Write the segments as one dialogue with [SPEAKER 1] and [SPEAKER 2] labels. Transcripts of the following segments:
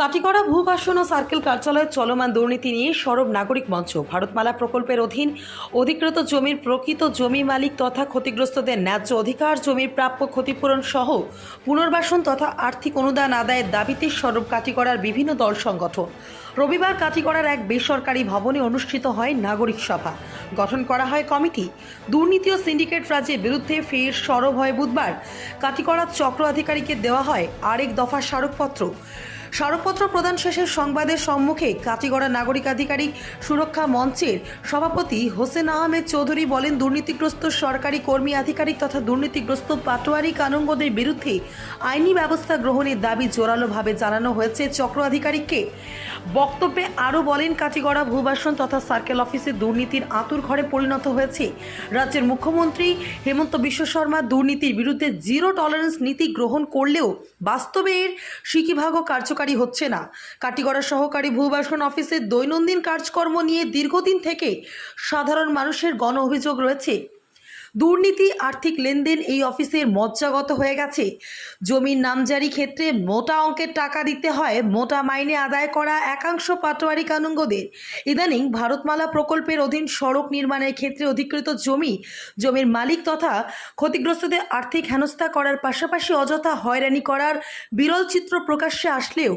[SPEAKER 1] কাটিগড়া ভূভাষণ ও circle কার্যালয়ের চলমান দুর্নীতি নিয়ে সরব নাগরিক মঞ্চ। ভারতমালা প্রকল্পের অধীন অধিকৃত জমির প্রকৃত জমি মালিক তথা ক্ষতিগ্রস্তদের ন্যায্য অধিকার, জমির প্রাপ্য ক্ষতিপূরণ সহ পুনর্বাসন তথা আর্থিক অনুদান আদায়ের দাবিতে সরব কাটিগড়ার বিভিন্ন দল সংগঠন। রবিবার কাটিগড়ার এক বেসরকারি ভবনে অনুষ্ঠিত হয় নাগরিক সভা। গঠন করা হয় কমিটি। দুর্নীতি ও সিন্ডিকেট রাজ্যের বিরুদ্ধে ফের সরব হয় বুধবার। কাটিগড়ার চক্র আধিকারিকের দেওয়া হয় আরেক দফা স্মারকপত্র। স্মারকপত্র প্রদান শেষে সংবাদের সম্মুখে কাটিগড়া নাগরিক আধিকারিক সুরক্ষা মঞ্চের সভাপতি হোসেন আহমেদ চৌধুরী বলেন, দুর্নীতিগ্রস্ত সরকারি কর্মী আধিকারিক তথা দুর্নীতিগ্রস্ত পাটোয়ারি কানুনগোদের বিরুদ্ধে আইনি ব্যবস্থা গ্রহণের দাবি জোরালোভাবে জানানো হয়েছে। চক্র আধিকারিককে বক্তব্যে আরও বলেন কাটিগড়া ভূবাসন তথা সার্কেল অফিসে দুর্নীতির আঁতুর ঘরে পরিণত হয়েছে। রাজ্যের মুখ্যমন্ত্রী হেমন্ত বিশ্ব শর্মা দুর্নীতির বিরুদ্ধে জিরো টলারেন্স নীতি গ্রহণ করলেও বাস্তবে এর সিকিভাগও কার্যকারী হচ্ছে না। কাটিগড়া সহকারী ভূবাসন অফিসের দৈনন্দিন কাজকর্ম নিয়ে দীর্ঘদিন থেকে সাধারণ মানুষের গণ অভিযোগ রয়েছে। দুর্নীতি, আর্থিক লেনদেন এই অফিসের মজ্জাগত হয়ে গেছে। জমির নামজারি ক্ষেত্রে মোটা অঙ্কের টাকা দিতে হয়, মোটা মাইনে আদায় করা একাংশ পাটোয়ারি কানুঙ্গদের ইদানিং ভারতমালা প্রকল্পের অধীন সড়ক নির্মাণের ক্ষেত্রে অধিকৃত জমি, জমির মালিক তথা ক্ষতিগ্রস্তদের আর্থিক হেনস্থা করার পাশাপাশি অযথা হয়রানি করার বিরল চিত্র প্রকাশ্যে আসলেও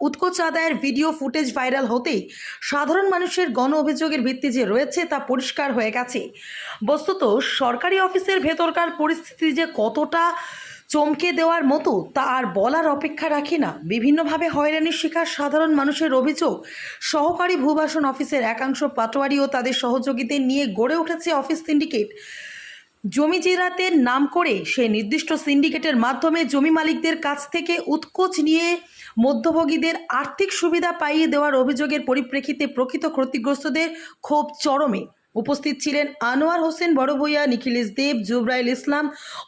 [SPEAKER 1] উৎকোচ আদায়ের ভিডিও ফুটেজ ভাইরাল হতেই সাধারণ মানুষের গণ অভিযোগের ভিত্তি যে রয়েছে তা পরিষ্কার হয়ে গেছে। বস্তুত, সরকারি অফিসের ভেতরকার পরিস্থিতি যে কতটা চমকে দেওয়ার মতো তা আর বলার অপেক্ষা রাখি না। বিভিন্নভাবে হয়রানির শিকার সাধারণ মানুষের অভিযোগ, সহকারী ভূবাসন অফিসের একাংশ পাটোয়ারি ও তাদের সহযোগীদের নিয়ে গড়ে উঠেছে অফিস সিন্ডিকেট। জমি জিরাতের নাম করে সেই নির্দিষ্ট সিন্ডিকেটের মাধ্যমে জমি মালিকদের কাছ থেকে উৎকোচ নিয়ে মধ্যভোগীদের আর্থিক সুবিধা পাইয়ে দেওয়ার অভিযোগের পরিপ্রেক্ষিতে প্রকৃত ক্ষতিগ্রস্তদের ক্ষোভ চরমে। উপস্থিত ছিলেন আনোয়ার হোসেন বড় ভূঁইয়া নিখিলেশ দেব, জুবরাইল ইসলাম,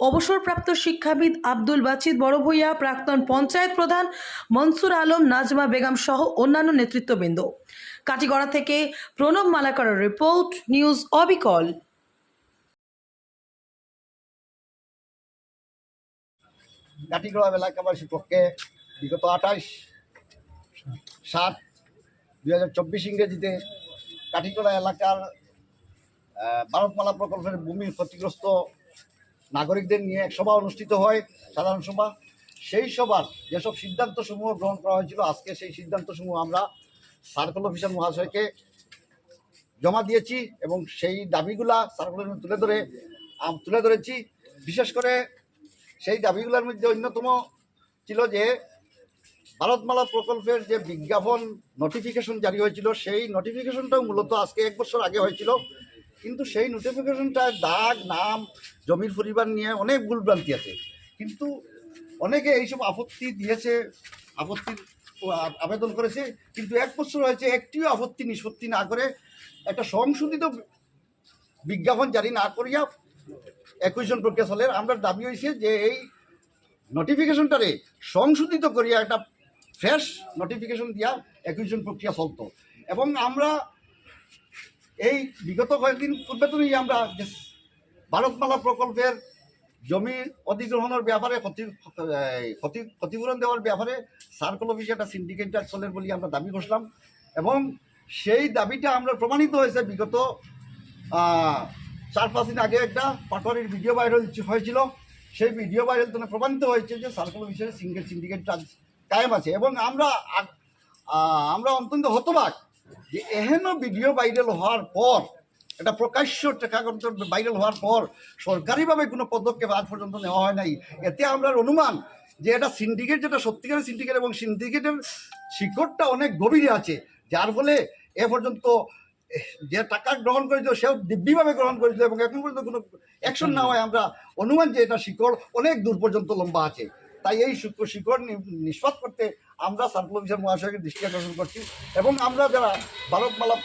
[SPEAKER 1] অবসরপ্রাপ্ত শিক্ষাবিদ আব্দুল বাচিদ বড় ভূঁইয়া প্রাক্তন পঞ্চায়েত প্রধান মনসুর আলম, নাজমা বেগম সহ অন্যান্য নেতৃত্ববৃন্দ। কাটিগড়া থেকে প্রণব মালাকারের রিপোর্ট, নিউজ অবিকল।
[SPEAKER 2] কাটিগড়া এলাকাবাসীর পক্ষে বিগত আঠাশ সাত দুই হাজার চব্বিশ ইংরেজিতে কাটিগড়া এলাকার ভারতমালা প্রকল্পের ভূমি ক্ষতিগ্রস্ত নাগরিকদের নিয়ে এক সভা অনুষ্ঠিত হয়, সাধারণ সভা। সেই সভার যেসব সিদ্ধান্তসমূহ গ্রহণ করা হয়েছিল, আজকে সেই সিদ্ধান্তসমূহ আমরা সার্কেল অফিসার মহাশয়কে জমা দিয়েছি এবং সেই দাবিগুলা সার্কেলের তুলে ধরে তুলে ধরেছি। বিশেষ করে সেই দাবিগুলোর মধ্যে অন্যতম ছিল যে ভারতমালা প্রকল্পের যে বিজ্ঞাপন নোটিফিকেশন জারি হয়েছিল, সেই নোটিফিকেশনটাও মূলত আজকে এক বছর আগে হয়েছিল। কিন্তু সেই নোটিফিকেশনটার দাগ, নাম, জমির পরিবার নিয়ে অনেক ভুলভ্রান্তি আছে। কিন্তু অনেকে এইসব আপত্তি দিয়েছে আপত্তির আ- আবেদন করেছে। কিন্তু এক বছর হয়েছে, একটিও আপত্তি নিষ্পত্তি না করে একটা সংশোধিত বিজ্ঞাপন জারি না করিয়া একুশজন প্রক্রিয়া চলে আমরা দাবি হয়েছে যে এই নোটিফিকেশনটারে সংশোধিত করিয়া একটা ফ্রেশ নোটিফিকেশন দিয়া একুশজন প্রক্রিয়া চলতো। এবং আমরা এই বিগত কয়েকদিন পূর্বে তো আমরা ভারতমালা প্রকল্পের জমি অধিগ্রহণের ব্যাপারে ক্ষতি ক্ষতি, ক্ষতিপূরণ দেওয়ার ব্যাপারে সার্কেল অফিসে একটা সিন্ডিকেট চলের বলে আমরা দাবি করছিলাম। এবং সেই দাবিটা আমরা প্রমাণিত হয়েছে বিগত চার পাঁচ দিন আগে একটা পাটোয়ারির ভিডিও ভাইরাল হয়েছিল। সেই ভিডিও ভাইরাল তো প্রমাণিত হয়েছে যে সার্কেল অফিসের সিঙ্গেল সিন্ডিকেট কায়েম আছে এবং আমরা আমরা অত্যন্ত হতবাক যে এহেন ভিডিও ভাইরাল হওয়ার পর, এটা প্রকাশ্য টাকাগত ভাইরাল হওয়ার পর সরকারিভাবে কোনো পদক্ষেপ আজ পর্যন্ত নেওয়া হয় নাই। এতে আমরা অনুমান যে এটা সিন্ডিকেট যেটা সত্যিকারের সিন্ডিকেট এবং সিন্ডিকেটের শিকড়টা অনেক গভীরে আছে। যার ফলে এ পর্যন্ত যে টাকা গ্রহণ করেছিল, সেও দিব্যিভাবে গ্রহণ করেছিল এবং এখন পর্যন্ত কোনো অ্যাকশন না হয় আমরা অনুমান যে এটা শিকড় অনেক দূর পর্যন্ত লম্বা আছে। তাই এই শিকড় শিকড় নি- করতে আমরা সার্কুল অফিসার মহাশয়কে দৃষ্টি আকর্ষণ করছি এবং আমরা যারা ভারতমালা